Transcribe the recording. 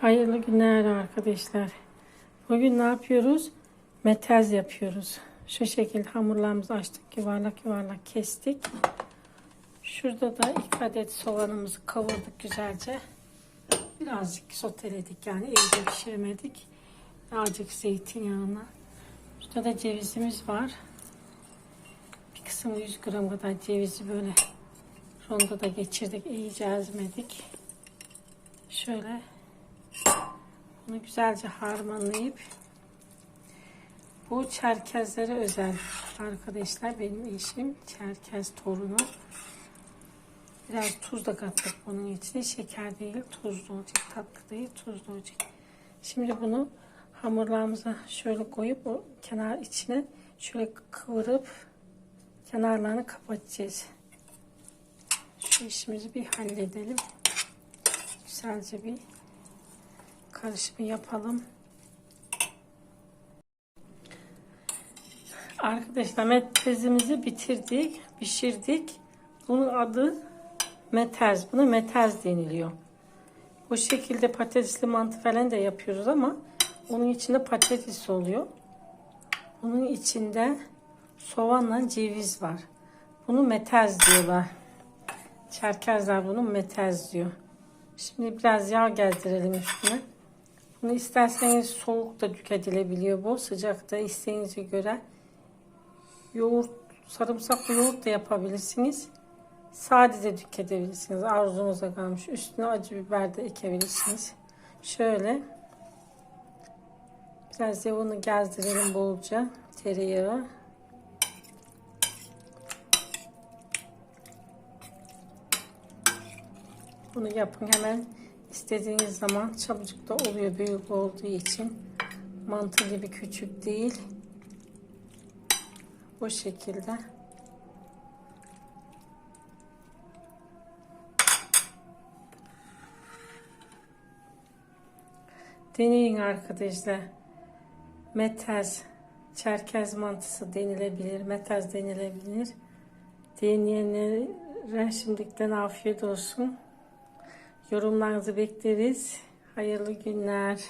Hayırlı günler arkadaşlar. Bugün ne yapıyoruz? Metez yapıyoruz. Şu şekilde hamurlarımızı açtık. Yuvarlak yuvarlak kestik. Şurada da iki adet soğanımızı kavurduk güzelce. Birazcık soteledik yani iyice pişirmedik. Azıcık zeytinyağına. Şurada da cevizimiz var. Bir kısım 100 gram kadar cevizi böyle ronda da geçirdik. iyice ezmedik. Şöyle bunu güzelce harmanlayıp bu çerkezlere özel arkadaşlar benim eşim çerkez torunu. Biraz tuz da kattık bunun içine. Şeker değil, tuzlu olacak. Tatlı değil, tuzlu olacak. Şimdi bunu hamurlarımıza şöyle koyup o kenar içine şöyle kıvırıp kenarlarını kapatacağız. Şu işimizi bir halledelim. Güzelce bir karışımı yapalım. Arkadaşlar metezimizi bitirdik, pişirdik. Bunun adı metez. Buna metez deniliyor. Bu şekilde patatesli mantı falan da yapıyoruz ama onun içinde patates oluyor. Bunun içinde soğanla ceviz var. Bunu metez diyorlar. Çerkezler bunu metez diyor. Şimdi biraz yağ gezdirelim üstüne. Bunu isterseniz soğuk da tüketilebiliyor bu. Sıcakta isteğinize göre. Yoğurt, sarımsaklı yoğurt da yapabilirsiniz. Sade de tüketebilirsiniz. Arzunuza kalmış. Üstüne acı biber de ekebilirsiniz. Şöyle. Biraz yağı gezdirelim bolca. Tereyağı. Bunu yapın hemen istediğiniz zaman çabucak da oluyor büyük olduğu için. Mantı gibi küçük değil. Bu şekilde. Deneyin arkadaşlar. Metez, çerkez mantısı denilebilir, metez denilebilir. Deneyenlere şimdiden afiyet olsun. Yorumlarınızı bekleriz. Hayırlı günler.